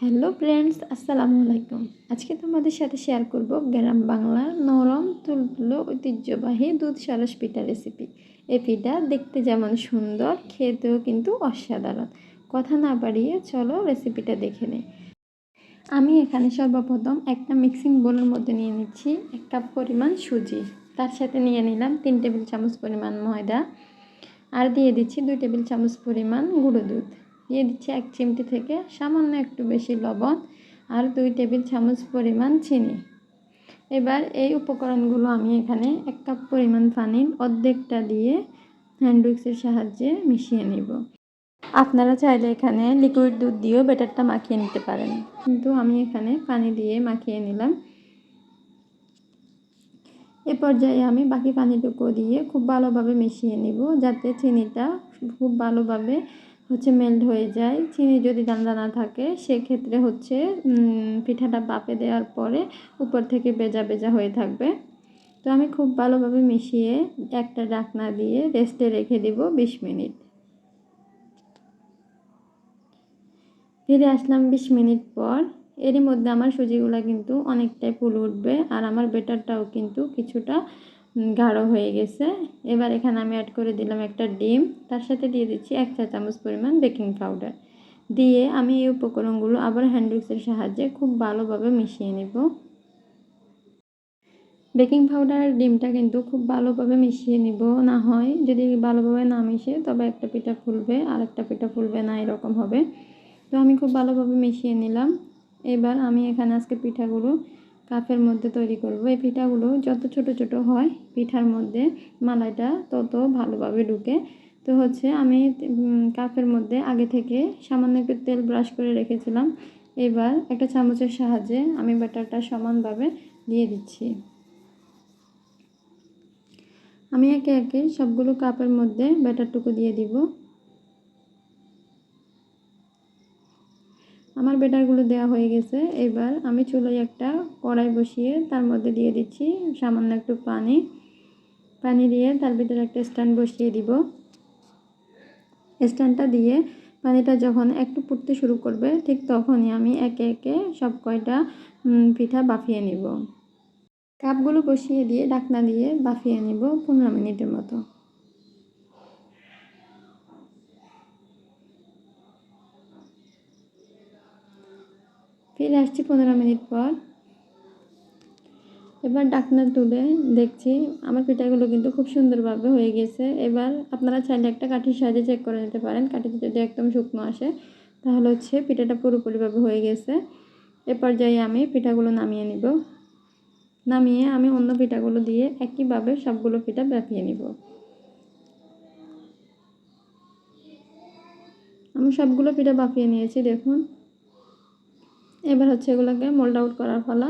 Hello friends, আসসালামু আলাইকুম। আজকে তোমাদের সাথে শেয়ার করব গ্রাম বাংলার নরম, তুলতুলো, ঐতিহ্যবাহী দুধ সরস পিঠা রেসিপি এই পিঠা দেখতে যেমন সুন্দর, খেতেও কিন্তু অসাধারণ। কথা না বাড়িয়ে চলো রেসিপিটা দেখে নিই। আমি এখানে সর্বপ্রথম একটা মিক্সিং বোলের মধ্যে নিয়ে নিচ্ছি এক কাপ পরিমাণ সুজি। তার সাথে নিয়ে নিলাম তিন টেবিল চামচ পরিমাণ ময়দা। আর দিয়ে দিচ্ছি দুই টেবিল চামচ পরিমাণ গুঁড়ো দুধ। দিয়ে দিচ্ছি এক চিমটি থেকে সামান্য একটু বেশি লবণ আর দুই টেবিল চামচ পরিমাণ চিনি। এবার এই উপকরণগুলো আমি এখানে এক কাপ পরিমাণ পানির অর্ধেকটা দিয়ে হ্যান্ড উইক্সের সাহায্যে মিশিয়ে নিব। আপনারা চাইলে এখানে লিকুইড দুধ দিয়েও বেটারটা মাখিয়ে নিতে পারেন। কিন্তু আমি এখানে পানি দিয়ে মাখিয়ে নিলাম। এ পর্যায়ে আমি বাকি পানিটুকু দিয়ে খুব ভালোভাবে মিশিয়ে নিব যাতে চিনিটা খুব ভালোভাবে হচ্ছে মেল্ট হয়ে যায়। চিনি যদি দানা না থাকে, সেক্ষেত্রে হচ্ছে পিঠাটা বাপে দেওয়ার পরে উপর থেকে বেজা বেজা হয়ে থাকবে। তো আমি খুব ভালোভাবে মিশিয়ে একটা ডাকনা দিয়ে রেস্টে রেখে দিব বিশ মিনিট। ফিরে আসলাম বিশ মিনিট পর। এরই মধ্যে আমার সুজিগুলো কিন্তু অনেকটাই ফুল উঠবে আর আমার বেটারটাও কিন্তু কিছুটা গাঢ় হয়ে গেছে। এবার এখানে আমি অ্যাড করে দিলাম একটা ডিম। তার সাথে দিয়ে দিচ্ছি এক চা চামচ পরিমাণ বেকিং পাউডার দিয়ে আমি এই উপকরণগুলো আবার হ্যান্ডউইক্সের সাহায্যে খুব ভালোভাবে মিশিয়ে নেব। বেকিং পাউডার আর ডিমটা কিন্তু খুব ভালোভাবে মিশিয়ে নিব। না হয় যদি ভালোভাবে না মিশে, তবে একটা পিঠা ফুলবে, আর একটা পিঠা ফুলবে না, এরকম হবে। তো আমি খুব ভালোভাবে মিশিয়ে নিলাম। এবার আমি এখানে আজকে পিঠাগুলো কাপের মধ্যে তৈরি করব। এই পিঠাগুলো যত ছোট ছোট হয়, পিঠার মধ্যে মালাইটা তত ভালোভাবে ঢুকে। তো হচ্ছে আমি কাপের মধ্যে আগে থেকে সামান্য একটু তেল ব্রাশ করে রেখেছিলাম। এবার একটা চামচের সাহায্যে আমি ব্যাটারটা সমানভাবে দিয়ে দিচ্ছি। আমি একে একে সবগুলো কাপের মধ্যে ব্যাটারটুকু দিয়ে দিব। আমার বেটারগুলো দেওয়া হয়ে গেছে। এবার আমি চুলোয় একটা কড়াই বসিয়ে তার মধ্যে দিয়ে দিচ্ছি সামান্য একটু পানি। পানি দিয়ে তার ভিতরে একটা স্ট্যান্ড বসিয়ে দিব। স্ট্যান্ডটা দিয়ে পানিটা যখন একটু পুড়তে শুরু করবে, ঠিক তখনই আমি একে একে সব কয়টা পিঠা বাফিয়ে নিব। কাপগুলো বসিয়ে দিয়ে ডাকনা দিয়ে বাফিয়ে নিব পনেরো মিনিটের মতো। ফিরে আসছি পনেরো মিনিট পর। এবার ডাকনা তুলে দেখছি আমার পিঠাগুলো কিন্তু খুব সুন্দরভাবে হয়ে গেছে। এবার আপনারা চাইলে একটা কাঠির সাহায্যে চেক করে নিতে পারেন। কাঠিতে যদি একদম শুকনো আসে, তাহলে হচ্ছে পিঠাটা পুরোপুরিভাবে হয়ে গেছে। এ পর্যায়ে আমি পিঠাগুলো নামিয়ে নিব। নামিয়ে আমি অন্য পিঠাগুলো দিয়ে একইভাবে সবগুলো পিঠা ব্যাপিয়ে নিব। আমি সবগুলো পিঠা বাপিয়ে নিয়েছি, দেখুন। এবার হচ্ছে এগুলোকে মোল্ড আউট করার ফলা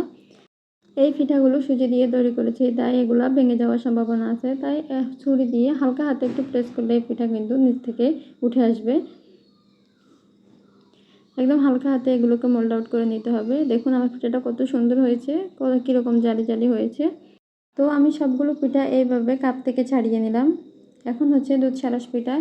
এই পিঠাগুলো সুজি দিয়ে তৈরি করেছি, তাই এগুলো ভেঙে যাওয়ার সম্ভাবনা আছে। তাই ছুরি দিয়ে হালকা হাতে একটু প্রেস করলে এই পিঠা কিন্তু নিচ থেকে উঠে আসবে। একদম হালকা হাতে এগুলোকে মোল্ড আউট করে নিতে হবে। দেখুন আমার পিঠাটা কত সুন্দর হয়েছে কীরকম জালি জালি হয়েছে। তো আমি সবগুলো পিঠা এইভাবে কাপ থেকে ছাড়িয়ে নিলাম। এখন হচ্ছে দুধ সারস পিঠা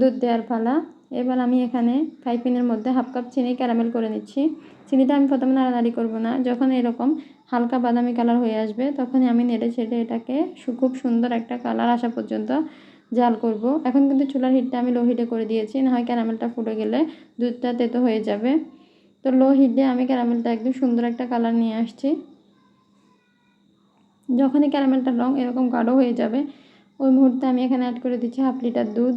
দুধ দেওয়ার পালা। এবার আমি এখানে ফ্রাইপ্যানের মধ্যে হাফ কাপ চিনি ক্যারামেল করে নিচ্ছি। চিনিটা আমি প্রথমে নাড়ানাড়ি করব না। যখন এরকম হালকা বাদামি কালার হয়ে আসবে, তখনই আমি নেড়ে ছেড়ে এটাকে খুব সুন্দর একটা কালার আসা পর্যন্ত জাল করব। এখন কিন্তু চুলার হিটটা আমি লো হিটে করে দিয়েছি, না হয় ক্যারামেলটা ফুটে গেলে দুধটা তেতো হয়ে যাবে। তো লো হিটে আমি ক্যারামেলটা একদম সুন্দর একটা কালার নিয়ে আসছি। যখনই ক্যারামেলটার রং এরকম গাঢ় হয়ে যাবে, ওই মুহূর্তে আমি এখানে অ্যাড করে দিচ্ছি হাফ লিটার দুধ।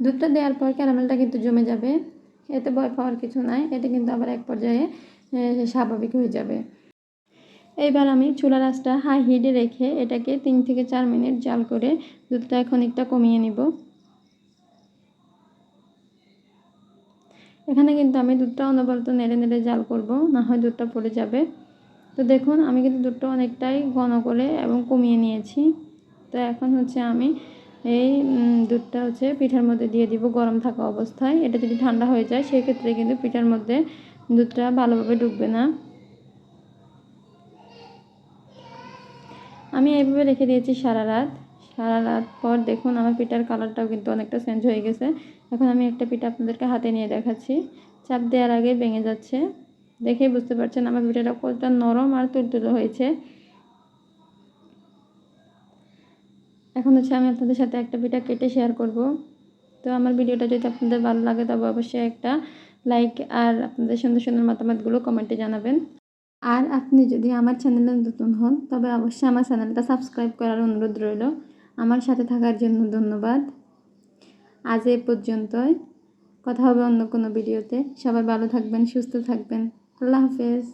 দুধটা দেওয়ার পর ক্যারামেলটা কিন্তু জমে যাবে। এতে ভয় পাওয়ার কিছু নাই। এটা কিন্তু আবার এক পর্যায়ে স্বাভাবিক হয়ে যাবে। এইবার আমি চুলা রাসটা হাই হিটে রেখে এটাকে তিন থেকে চার মিনিট জাল করে দুধটা এখন একটা কমিয়ে নিব। এখানে কিন্তু আমি দুধটা অনবরত নেড়ে নেড়ে জাল করব, না হয় দুধটা পড়ে যাবে। তো দেখুন, আমি কিন্তু দুধটা অনেকটাই ঘন করে এবং কমিয়ে নিয়েছি। তো এখন হচ্ছে আমি এই দুধটা হচ্ছে পিঠার মধ্যে দিয়ে দিব গরম থাকা অবস্থায়। এটা যদি ঠান্ডা হয়ে যায়, সেক্ষেত্রে কিন্তু পিঠার মধ্যে দুধটা ভালোভাবে ডুববে না। আমি এইভাবে রেখে দিয়েছি সারা রাত। সারা রাত পর দেখুন আমার পিঠার কালারটাও কিন্তু অনেকটা চেঞ্জ হয়ে গেছে। এখন আমি একটা পিঠা আপনাদেরকে হাতে নিয়ে দেখাচ্ছি। চাপ দেওয়ার আগে ভেঙে যাচ্ছে। দেখেই বুঝতে পারছেন আমার পিঠাটা কতটা নরম আর তুলতুলো হয়েছে। এখন হচ্ছে আমি আপনাদের সাথে একটা পিঠা কেটে শেয়ার করব। তো আমার ভিডিওটা যদি আপনাদের ভালো লাগে, তবে অবশ্যই একটা লাইক আর আপনাদের সুন্দর সুন্দর মতামতগুলো কমেন্টে জানাবেন। আর আপনি যদি আমার চ্যানেলে নতুন হন, তবে অবশ্যই আমার চ্যানেলটা সাবস্ক্রাইব করার অনুরোধ রইল। আমার সাথে থাকার জন্য ধন্যবাদ। আজ এ পর্যন্তই। কথা হবে অন্য কোনো ভিডিওতে। সবাই ভালো থাকবেন, সুস্থ থাকবেন। আল্লাহ হাফেজ।